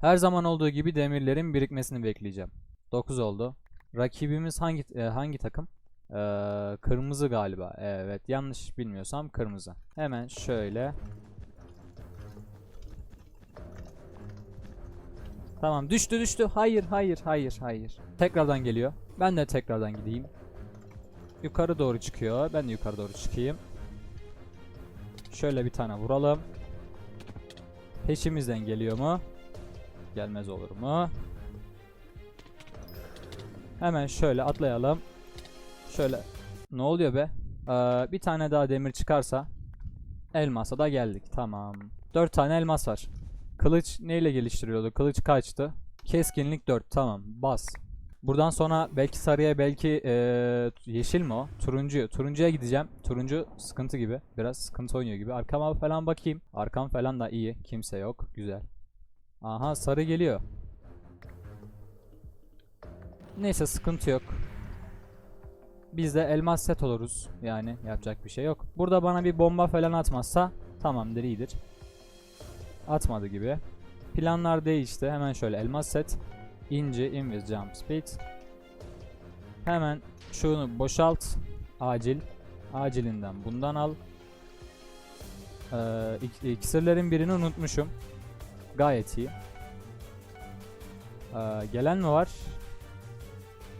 Her zaman olduğu gibi demirlerin birikmesini bekleyeceğim. 9 oldu. Rakibimiz hangi e, hangi takım? Ee, kırmızı galiba. Evet, yanlış bilmiyorsam kırmızı. Hemen şöyle. Tamam, düştü düştü. Hayır, hayır, hayır, hayır. Tekrardan geliyor. Ben de tekrardan gideyim. Yukarı doğru çıkıyor. Ben de yukarı doğru çıkayım. Şöyle bir tane vuralım. Peşimizden geliyor mu? Gelmez olur mu? Hemen şöyle atlayalım. Şöyle. Ne oluyor be? Ee, bir tane daha demir çıkarsa elmasa da geldik. Tamam. 4 tane elmas var. Kılıç neyle geliştiriyordu? Kılıç kaçtı? Keskinlik 4. Tamam. Bas. Buradan sonra belki sarıya belki eee, yeşil mi o? Turuncu. Turuncuya gideceğim. Turuncu sıkıntı gibi. Biraz sıkıntı oynuyor gibi. Arkama falan bakayım. Arkam falan da iyi. Kimse yok. Güzel. Aha sarı geliyor. Neyse sıkıntı yok. Biz de elmas set oluruz. Yani yapacak bir şey yok. Burada bana bir bomba falan atmazsa tamamdır iyidir. Atmadı gibi. Planlar değişti. Hemen şöyle elmas set. İnci, invis, jump, speed. Hemen şunu boşalt. Acil. Acilinden bundan al. Ee, ik- iksirlerin birini unutmuşum. Gayet iyi. Ee, gelen mi var?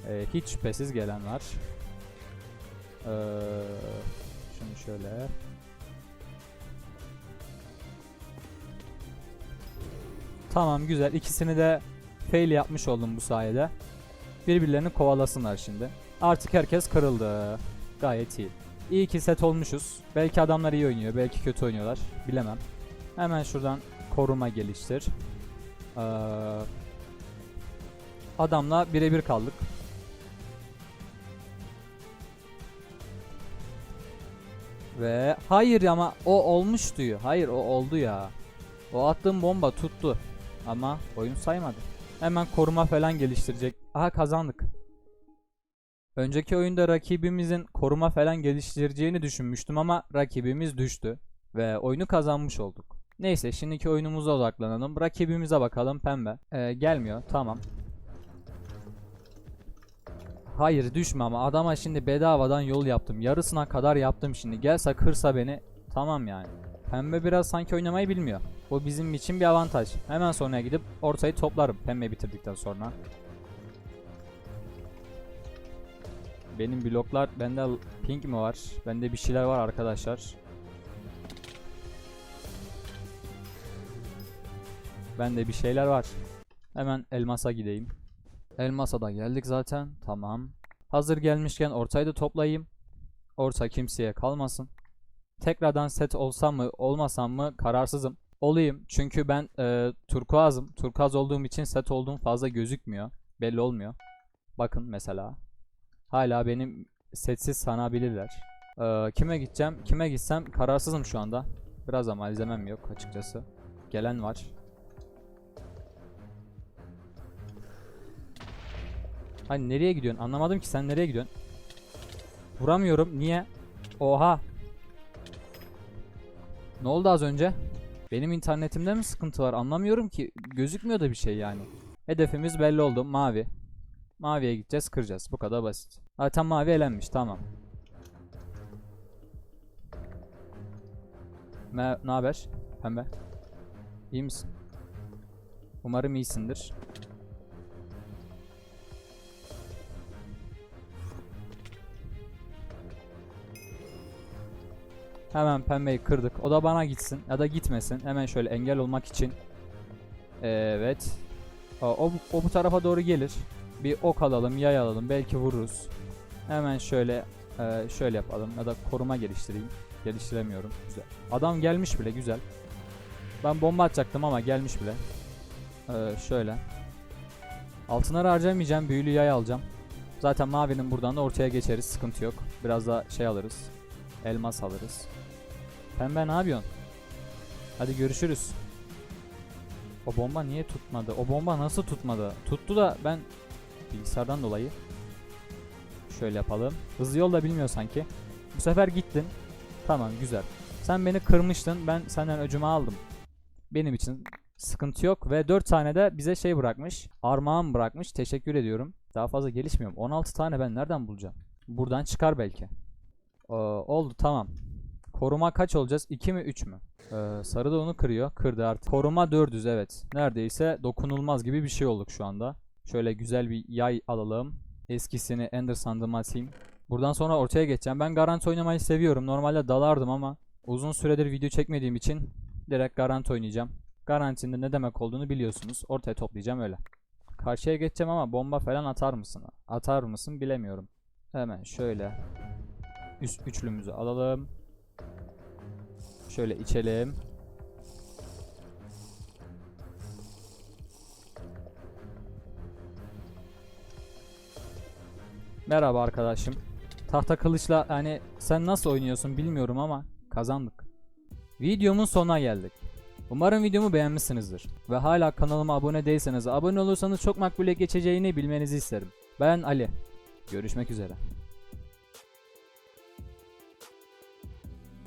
Ee, hiç şüphesiz gelen var. Ee, şunu şöyle. Tamam güzel. İkisini de fail yapmış oldum bu sayede. Birbirlerini kovalasınlar şimdi. Artık herkes kırıldı. Gayet iyi. İyi ki set olmuşuz. Belki adamlar iyi oynuyor, belki kötü oynuyorlar. Bilemem. Hemen şuradan koruma geliştir. Ee, adamla birebir kaldık. Ve hayır ama o olmuş diyor. Hayır o oldu ya. O attığım bomba tuttu. Ama oyun saymadı. Hemen koruma falan geliştirecek. Aha kazandık. Önceki oyunda rakibimizin koruma falan geliştireceğini düşünmüştüm ama rakibimiz düştü. Ve oyunu kazanmış olduk. Neyse şimdiki oyunumuza odaklanalım. Rakibimize bakalım pembe. Ee, gelmiyor tamam. Hayır düşme ama adama şimdi bedavadan yol yaptım. Yarısına kadar yaptım şimdi. Gelse kırsa beni tamam yani. Pembe biraz sanki oynamayı bilmiyor. Bu bizim için bir avantaj. Hemen sonra gidip ortayı toplarım pembe bitirdikten sonra. Benim bloklar bende pink mi var? Bende bir şeyler var arkadaşlar. Bende bir şeyler var. Hemen elmasa gideyim. Elmasa da geldik zaten. Tamam. Hazır gelmişken ortayı da toplayayım. Orta kimseye kalmasın. Tekrardan set olsam mı olmasam mı kararsızım. Olayım çünkü ben e, turkuazım. Turkuaz olduğum için set olduğum fazla gözükmüyor. Belli olmuyor. Bakın mesela. Hala benim setsiz sanabilirler. E, kime gideceğim? Kime gitsem kararsızım şu anda. Biraz da malzemem yok açıkçası. Gelen var. Hani nereye gidiyorsun? Anlamadım ki sen nereye gidiyorsun? Vuramıyorum. Niye? Oha. Ne oldu az önce? Benim internetimde mi sıkıntı var? Anlamıyorum ki. Gözükmüyor da bir şey yani. Hedefimiz belli oldu. Mavi. Maviye gideceğiz, kıracağız. Bu kadar basit. Zaten mavi elenmiş. Tamam. Ne, haber? Pembe. İyi misin? Umarım iyisindir. Hemen pembeyi kırdık. O da bana gitsin ya da gitmesin. Hemen şöyle engel olmak için. Evet. O, o, bu tarafa doğru gelir. Bir ok alalım, yay alalım. Belki vururuz. Hemen şöyle e, şöyle yapalım ya da koruma geliştireyim. Geliştiremiyorum. Güzel. Adam gelmiş bile güzel. Ben bomba atacaktım ama gelmiş bile. Ee, şöyle. Altınları harcamayacağım. Büyülü yay alacağım. Zaten mavinin buradan da ortaya geçeriz. Sıkıntı yok. Biraz da şey alırız. Elmas alırız. Pembe ne yapıyorsun? Hadi görüşürüz. O bomba niye tutmadı? O bomba nasıl tutmadı? Tuttu da ben bilgisayardan dolayı. Şöyle yapalım. Hızlı yol da bilmiyor sanki. Bu sefer gittin. Tamam güzel. Sen beni kırmıştın. Ben senden öcümü aldım. Benim için Sıkıntı yok ve 4 tane de bize şey bırakmış. Armağan bırakmış. Teşekkür ediyorum. Daha fazla gelişmiyorum. 16 tane ben nereden bulacağım? Buradan çıkar belki. Ee, oldu tamam. Koruma kaç olacağız? 2 mi 3 mü? Ee, sarı da onu kırıyor. Kırdı artık. Koruma 400 evet. Neredeyse dokunulmaz gibi bir şey olduk şu anda. Şöyle güzel bir yay alalım. Eskisini Ender sandığıma atayım. Buradan sonra ortaya geçeceğim. Ben garanti oynamayı seviyorum. Normalde dalardım ama uzun süredir video çekmediğim için direkt garanti oynayacağım. Garantinin ne demek olduğunu biliyorsunuz. Ortaya toplayacağım öyle. Karşıya geçeceğim ama bomba falan atar mısın? Atar mısın bilemiyorum. Hemen şöyle üst üçlümüzü alalım. Şöyle içelim. Merhaba arkadaşım. Tahta kılıçla hani sen nasıl oynuyorsun bilmiyorum ama kazandık. Videomun sonuna geldik. Umarım videomu beğenmişsinizdir. Ve hala kanalıma abone değilseniz abone olursanız çok makbule geçeceğini bilmenizi isterim. Ben Ali. Görüşmek üzere.